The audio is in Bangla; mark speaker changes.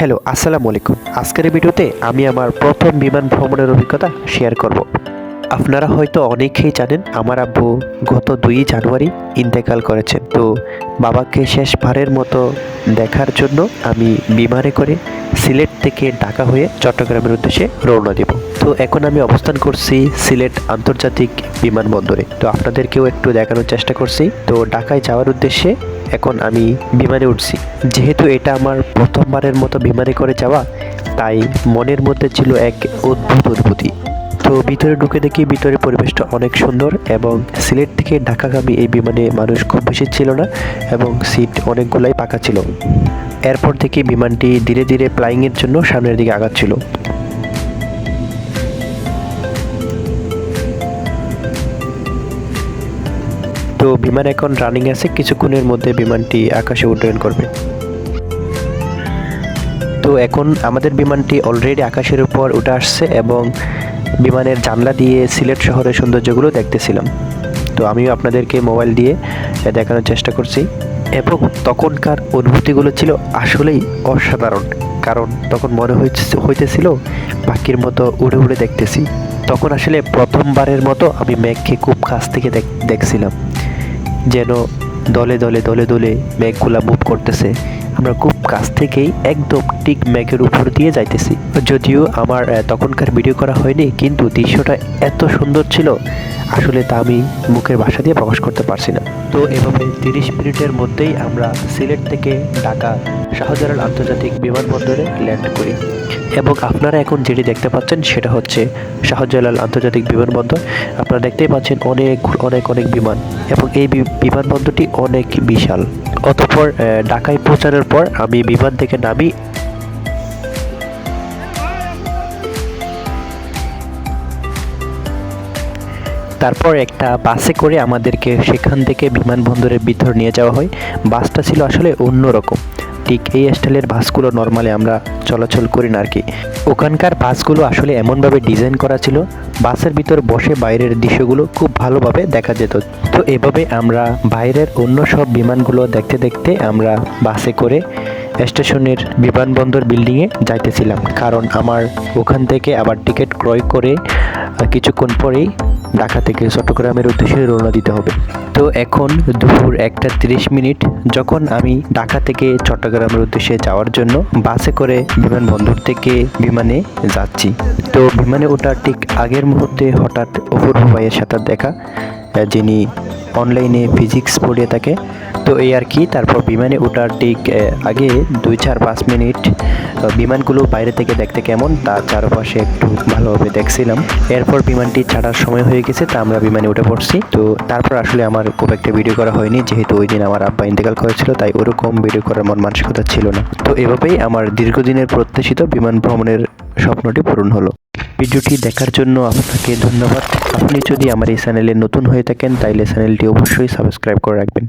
Speaker 1: হ্যালো, আসসালামু আলাইকুম। আজকের ভিডিওতে আমি আমার প্রথম বিমান ভ্রমণের অভিজ্ঞতা শেয়ার করব। আপনারা হয়তো অনেকেই জানেন, আমার আব্বু গত দুই জানুয়ারি ইন্তেকাল করেছেন। তো বাবাকে শেষবারের মতো দেখার জন্য আমি বিমানে করে সিলেট থেকে ঢাকা হয়ে চট্টগ্রামের উদ্দেশ্যে রওনা দেব। তো এখন আমি অবস্থান করছি সিলেট আন্তর্জাতিক বিমানবন্দরে। তো আপনাদেরকেও একটু দেখানোর চেষ্টা করছি। তো ঢাকায় যাওয়ার উদ্দেশ্যে এখন আমি বিমানে উঠছি। যেহেতু এটা আমার প্রথমবারের মতো বিমানে করে যাওয়া, তাই মনের মধ্যে ছিল এক অদ্ভুত অনুভূতি। তো ভিতরে ঢুকে দেখি ভিতরে পরিবেশটা অনেক সুন্দর এবং সিলেট থেকে ঢাকাগামী এই বিমানে মানুষ খুব বেশি ছিল না এবং সিট অনেকগুলাই পাকা ছিল। এরপর থেকে বিমানটি ধীরে ধীরে ফ্লাইংয়ের জন্য সামনের দিকে আগাচ্ছিল। তো বিমান এখন রানিং আছে, কিছুক্ষণের মধ্যে বিমানটি আকাশে উড্ডয়ন করবে। তো এখন আমাদের বিমানটি অলরেডি আকাশের উপর উঠে আসছে এবং বিমানের জানলা দিয়ে সিলেট শহরের সৌন্দর্যগুলো দেখতেছিলাম। তো আমিও আপনাদেরকে মোবাইল দিয়ে দেখানোর চেষ্টা করছি। এবং তখনকার অনুভূতিগুলো ছিল আসলেই অসাধারণ। কারণ তখন মনে হইতেছিল, পাখির মতো উড়ে উড়ে দেখতেছি। তখন আসলে প্রথমবারের মতো আমি মেঘকে খুব কাছ থেকে দেখ- দেখছিলাম। যেন দলে দলে দলে দলে মেঘগুলা মুভ করতেছে। আমরা খুব কাছ থেকেই একদম ঠিক মেঘের উপর দিয়ে যাইতেছি। যদিও আমার তখনকার ভিডিও করা হয়নি, কিন্তু দৃশ্যটা এত সুন্দর ছিল। আসলে তা আমি মুখের ভাষা দিয়ে প্রকাশ করতে পারছি না। তো এভাবে তিরিশ মিনিটের মধ্যেই আমরা সিলেট থেকে ঢাকা শাহজালাল আন্তর্জাতিক বিমানবন্দরে ল্যান্ড করি। এবং আপনারা এখন যেটি দেখতে পাচ্ছেন সেটা হচ্ছে শাহজালাল আন্তর্জাতিক বিমানবন্দর। আপনারা দেখতেই পাচ্ছেন অনেক অনেক অনেক বিমান। এবং এই বিমানবন্দরটি অনেক বিশাল। অতঃপর ঢাকায় পৌঁছানোর পর আমি বিমান থেকে নামি তারপর একটা বাসে করে আমাদেরকে সেখান থেকে বিমানবন্দরের ভিতর নিয়ে যাওয়া হয়। বাসটা ছিল আসলে অন্যরকম। ঠিক এই স্টাইলের বাসগুলো নর্মালি আমরা চলাচল করি না আর কি ওখানকার বাসগুলো আসলে এমনভাবে ডিজাইন করা ছিল, বাসের ভিতর বসে বাইরের দৃশ্যগুলো খুব ভালোভাবে দেখা যেত। তো এভাবে আমরা বাইরের অন্য সব বিমানগুলো দেখতে দেখতে আমরা বাসে করে স্টেশনের বিমানবন্দর বিল্ডিংয়ে যাইতেছিলাম। কারণ আমার ওখান থেকে আবার টিকিট ক্রয় করে কিছুক্ষণ পরেই ঢাকা থেকে চট্টগ্রামের উদ্দেশ্যে রওনা দিতে হবে। তো এখন দুপুর একটা তিরিশ মিনিট, যখন আমি ঢাকা থেকে চট্টগ্রামের উদ্দেশ্যে যাওয়ার জন্য বাসে করে বিমানবন্দর থেকে বিমানে যাচ্ছি। তো বিমানে ওঠার ঠিক আগের মুহূর্তে হঠাৎ অপূর্ব ভাইয়ের সাথে দেখা। যিনি অনলাইনে ফিজিক্স পড়িয়ে থাকে। তো এই আর কি, তারপর বিমানে ওঠার ঠিক আগে দুই চার পাঁচ মিনিট বিমানগুলো বাইরে থেকে দেখতে কেমন, তার চারপাশে একটু ভালোভাবে দেখছিলাম। এরপর বিমানটি ছাড়ার সময় হয়ে গেছে, তা আমরা বিমানে উঠে পড়ছি। তো তারপর আসলে আমার খুব একটা ভিডিও করা হয়নি, যেহেতু ওই দিন আমার আব্বা ইন্তেকাল করেছিল তাই ওরকম ভিডিও করার মন মানসিকতা ছিল না। তো এভাবেই আমার দীর্ঘদিনের প্রত্যাশিত বিমান ভ্রমণের স্বপ্নটি পূরণ হলো। ভিডিওটি দেখার জন্য আপনাকে ধন্যবাদ। আপনি যদি আমার এই চ্যানেলে নতুন হয়ে থাকেন, তাইলে চ্যানেলটি অবশ্যই সাবস্ক্রাইব করে রাখবেন।